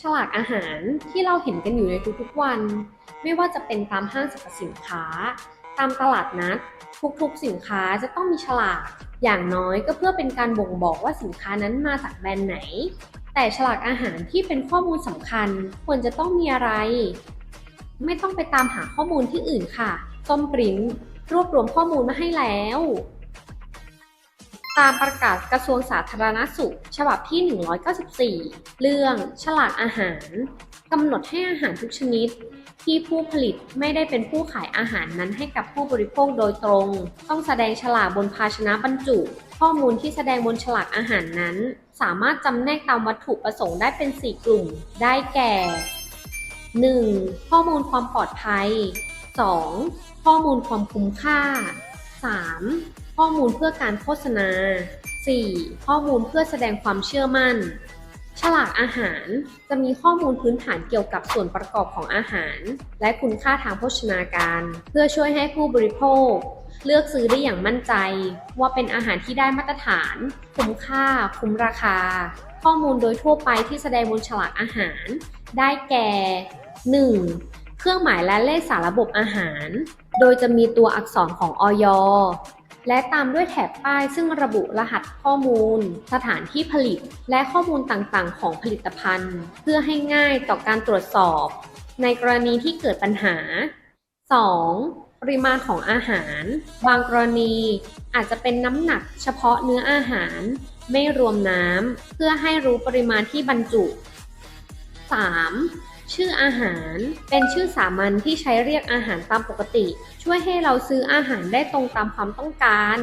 ฉลากอาหารที่เราเห็นกันอยู่ในทุกๆวัน ไม่ว่าจะเป็นตามห้างสรรพสินค้า ตามตลาดนัด ทุกๆสินค้าจะต้องมีฉลากอย่างน้อยก็เพื่อเป็นการบ่งบอกว่าสินค้านั้นมาจากแบรนด์ไหน แต่ฉลากอาหารที่เป็นข้อมูลสำคัญควรจะต้องมีอะไร ไม่ต้องไปตามหาข้อมูลที่อื่นค่ะส้มปริ้นรวบรวมข้อมูลมาให้แล้ว ตามประกาศกระทรวงสาธารณสุข ฉบับที่ 194 เรื่องฉลากอาหารกำหนดให้อาหารทุกชนิด ที่ผู้ผลิตไม่ได้เป็นผู้ขายอาหารนั้นให้กับผู้บริโภคโดยตรง ต้องแสดงฉลากบนภาชนะบรรจุ ข้อมูลที่แสดงบนฉลากอาหารนั้น สามารถจำแนกตามวัตถุประสงค์ได้เป็น 4 กลุ่ม ได้แก่ 1. ข้อมูลความปลอดภัย 2. ข้อมูลความคุ้มค่า 3. ข้อมูลเพื่อการโฆษณา 4. ข้อมูลเพื่อแสดงความเชื่อมั่น ฉลากอาหารจะมีข้อมูลพื้นฐานเกี่ยวกับส่วนประกอบของอาหาร และคุณค่าทางโภชนาการ เพื่อช่วยให้ผู้บริโภค เลือกซื้อได้อย่างมั่นใจ ว่าเป็นอาหารที่ได้มาตรฐาน คุ้มค่า คุ้มราคา ข้อมูลโดยทั่วไปที่แสดงบนฉลากอาหาร ได้แก่ 1. เครื่องหมายและเลขสารระบบอาหาร โดยจะมีตัวอักษรของออย และตามด้วยแถบป้ายซึ่งระบุรหัสข้อมูล สถานที่ผลิต และข้อมูลต่างๆ ของผลิตภัณฑ์ เพื่อให้ง่ายต่อการตรวจสอบ ในกรณีที่เกิดปัญหา 2. ปริมาณของอาหาร บางกรณีอาจจะเป็นน้ำหนักเฉพาะเนื้ออาหาร ไม่รวมน้ำเพื่อให้รู้ปริมาณที่บรรจุ 3. ชื่ออาหารเป็นชื่อสามัญที่ใช้เรียกอาหารตามปกติ ช่วยให้เราซื้ออาหารได้ตรงตามความต้องการ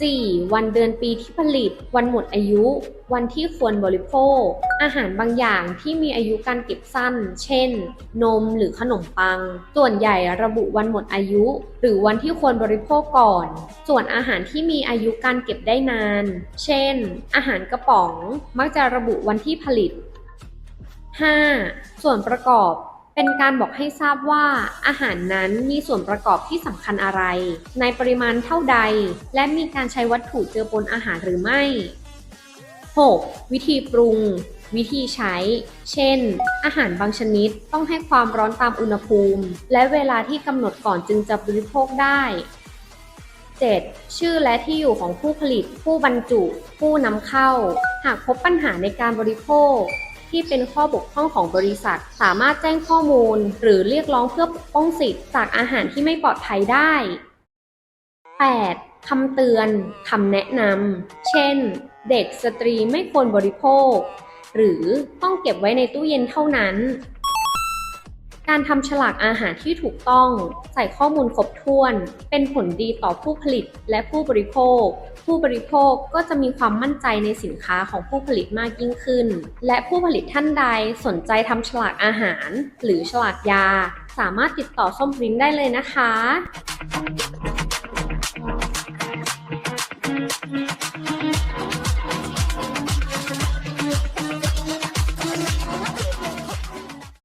4. วันเดือนปีที่ผลิต วันหมดอายุ วันที่ควรบริโภค อาหารบางอย่างที่มีอายุการเก็บสั้น เช่น นมหรือขนมปัง ส่วนใหญ่ระบุวันหมดอายุ หรือวันที่ควรบริโภคก่อน ส่วนอาหารที่มีอายุการเก็บได้นาน เช่น อาหารกระป๋อง มักจะระบุวันที่ผลิต 5. ส่วนประกอบเป็นการบอกให้ทราบว่า อาหารนั้นมีส่วนประกอบที่สำคัญอะไร ในปริมาณเท่าใด และมีการใช้วัตถุเจือปนอาหารหรือไม่ 6. วิธีปรุง วิธีใช้ เช่น อาหารบางชนิดต้องให้ความร้อนตามอุณหภูมิ และเวลาที่กำหนดก่อนจึงจะบริโภคได้ 7. ชื่อและที่อยู่ของผู้ผลิต ผู้บรรจุ ผู้นำเข้า หากพบปัญหาในการบริโภค ที่เป็นข้อบกพร่องของบริษัท สามารถแจ้งข้อมูล หรือเรียกร้องเพื่อปกป้องสิทธิ์จากอาหารที่ไม่ปลอดภัยได้ 8. คำเตือนคำแนะนำเช่น เด็กสตรีไม่ควรบริโภค หรือต้องเก็บไว้ในตู้เย็นเท่านั้น การทำฉลากอาหารที่ถูกต้องใส่ข้อมูลครบถ้วน เป็นผลดีต่อผู้ผลิตและผู้บริโภค ผู้บริโภคก็จะมีความมั่นใจในสินค้าของผู้ผลิตมากยิ่งขึ้น และผู้ผลิตท่านใดสนใจทำฉลากอาหาร หรือฉลากยา สามารถติดต่อส้มปริ้นได้เลยนะคะ